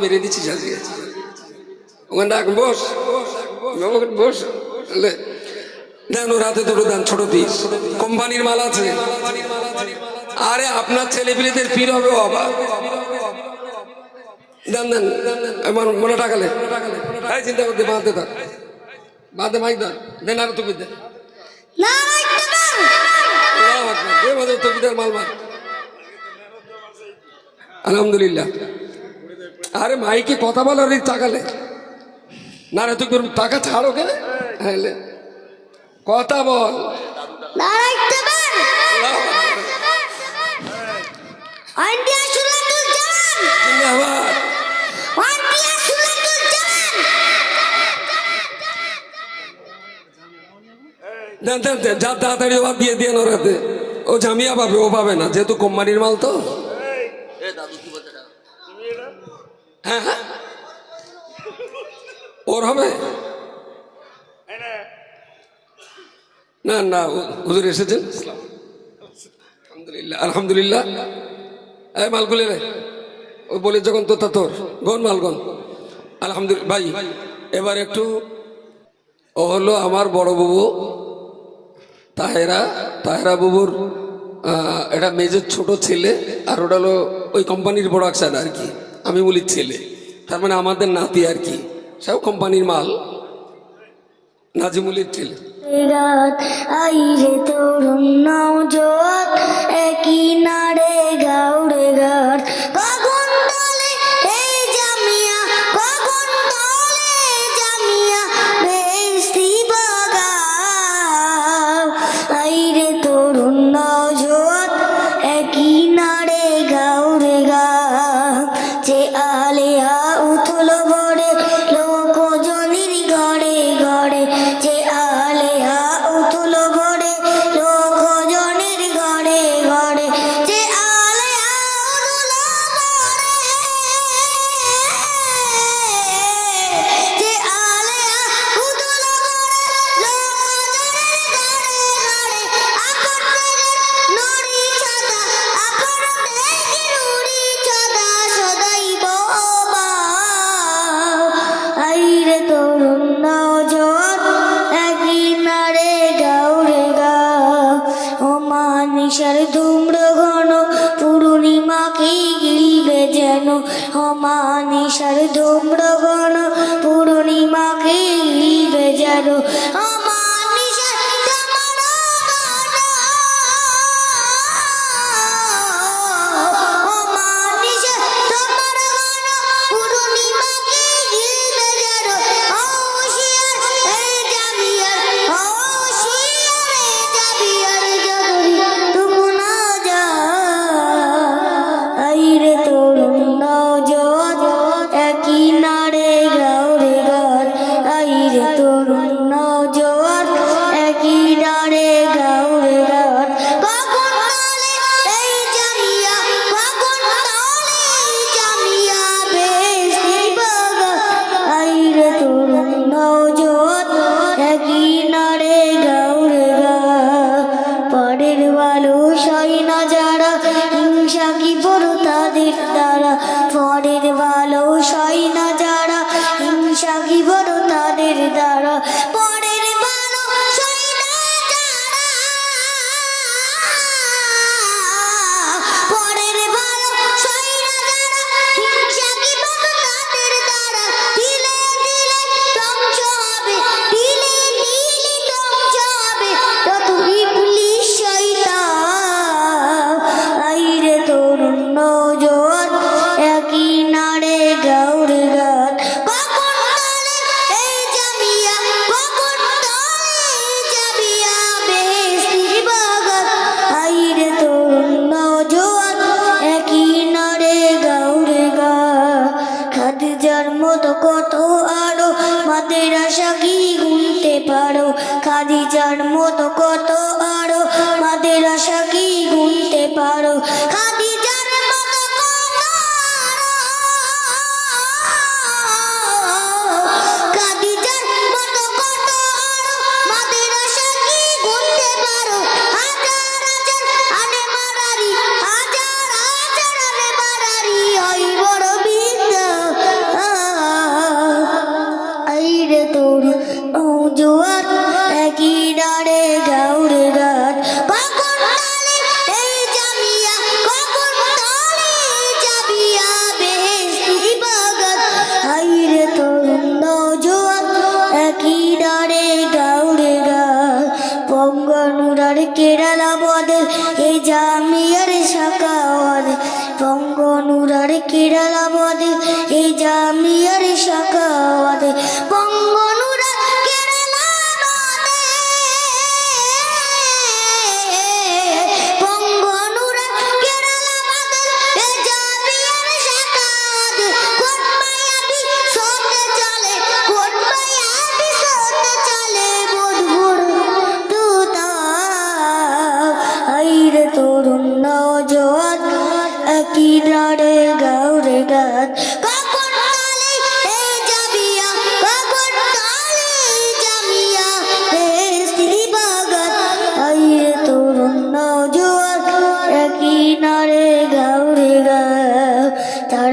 মেরে দিচ্ছি ওখানে রাখ বস। বস। দুটো দেন, ছোট পিস। কোম্পানির মাল আছে। আরে, আপনার ছেলেপিলেদের পীর হবে আবার দেন দেন মনে টাকালে এই চিন্তা করতে, বাঁধতে থাক। বাঁধতে মাইক দেন দেন আর তুমি দেন আলহামদুলিল্লাহ। আরে মাইকে কথা বলার টাকালে না। রে তুই টাকা ছাড়ো কেন হ্যাঁ লে। কথা বল। যা তাড়াতাড়ি ওর দিয়ে দিয়ে ওর হাতে। ও জামিয়া পাবে ও পাবে না যেহেতু কোম্পানির মাল তো। হ্যাঁ ওর হবে? না না হুজুর এসেছেন? আলহামদুলিল্লাহ আলহামদুলিল্লাহ। এই মালগুলি রে ও বলে, যখন তো তা তোর। গন মালগন আলহামদুলিল্লাহ, ভাই, এবার একটু, ও হলো আমার বড় বাবু, তাহেরা তাহেরা বাবুর এটা মেজের ছোট ছেলে, আর ওটা হলো ওই কোম্পানির প্রোডাকশন আর কি। আমি বলি ছেলে। তার মানে আমাদের নাতি আর কি। সব কোম্পানির মাল। নাজিমুলির ছেলে। রাত আইরে তরুণ নওজোয়ান, একই নারে গাউরে গাট ও ধূম্রগণ পূর্ণিমাকে গিলবে ভালো Ha! জামিয়ার শাখাওয়াদ বঙ্গনুরার কেরালা বদে এই জামিয়ার শাখাওয়াদ বঙ্গনুরা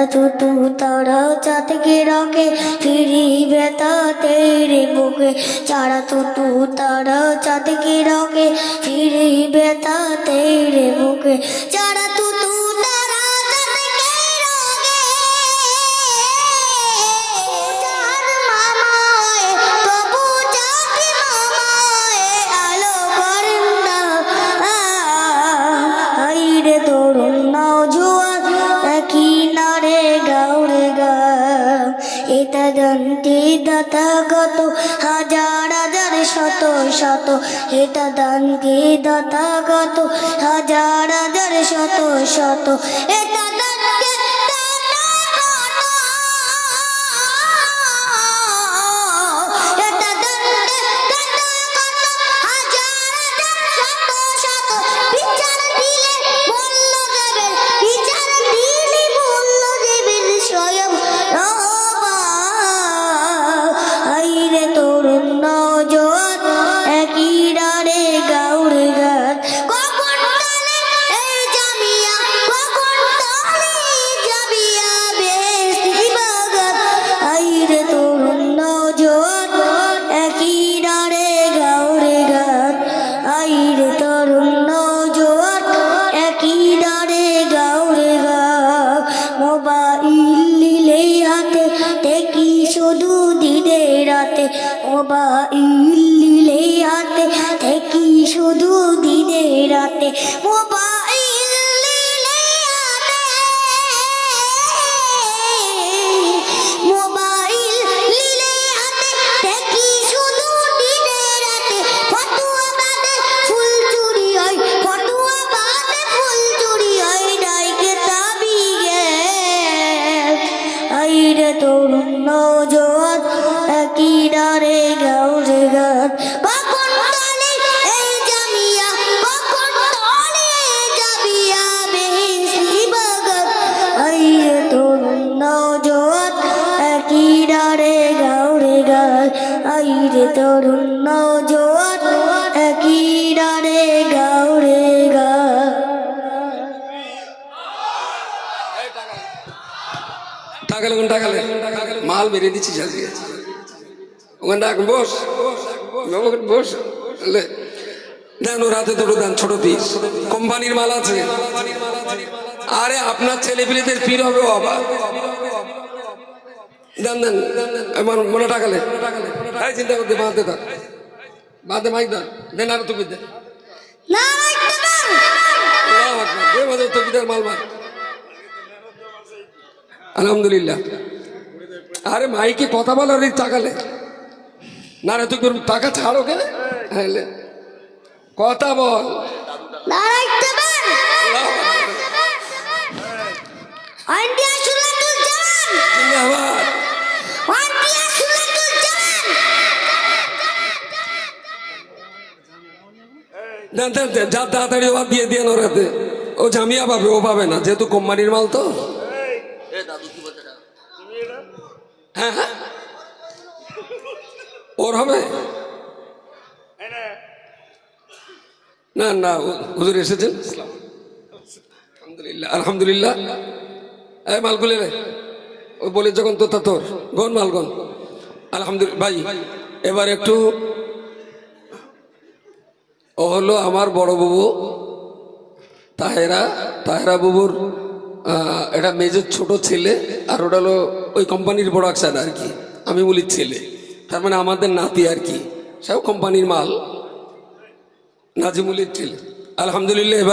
তারা তুতু তারা চাতকে রকে ফিরি বেতা তেরে বুকে। চারা তুতু তারা চাতকে রকে ফিরি বেতা তেরে বুকে। চারা এটা দন্তি দাতা গত হাজার হাজার শত শত এটা দন্তি দাতা গত হাজার হাজার শত শত এটা মোবাইল নিলেই হাতে থেকে শুধু দিনে রাতে। মোবাইল তরুণ নজওয়ান একই ডারে গাউরে গান টাকালে কোন টাকালে? মাল মেরে দিচ্ছি দেন ছোট পিস কোম্পানির মাল আছে। আরে আপনার ছেলে পিলেদের পীর হবে আবার দেন দেন। মনে টাকালে। এই চিন্তা করতে বাঁধতে থাক বাঁধে মাইক দেন দেন আর তুমি দেন আলহামদুলিল্লাহ। আরে মাইকে কথা বলার এই তাকালে। না রে তুই টাকা ছাড়ো কেন হ্যাঁ। কথা বল। যা তাড়াতাড়ি দিয়ে ও জামিয়া পাবে, ও পাবে না, যেহেতু কোম্পানির মাল তো। হ্যাঁ হ্যাঁ। ওর হবে? না না হুজুর এসেছেন? আলহামদুলিল্লাহ আলহামদুলিল্লাহ। এই মালগুলি রে ও বলে, যখন তো তা তোর। গন মালগন আলহামদুলিল্লাহ, ভাই, এবার একটু ও হলো আমার বড় বাবু, তাহেরা তাহেরা বাবুর এটা মেজের ছোট ছেলে, আর ওটা হলো ওই কোম্পানির প্রোডাকশান আর কি আমি বলি ছেলে। তার মানে আমাদের নাতি আর কি সব কোম্পানির মাল, নাজিমুলির ছেলে। আলহামদুলিল্লাহ, এবার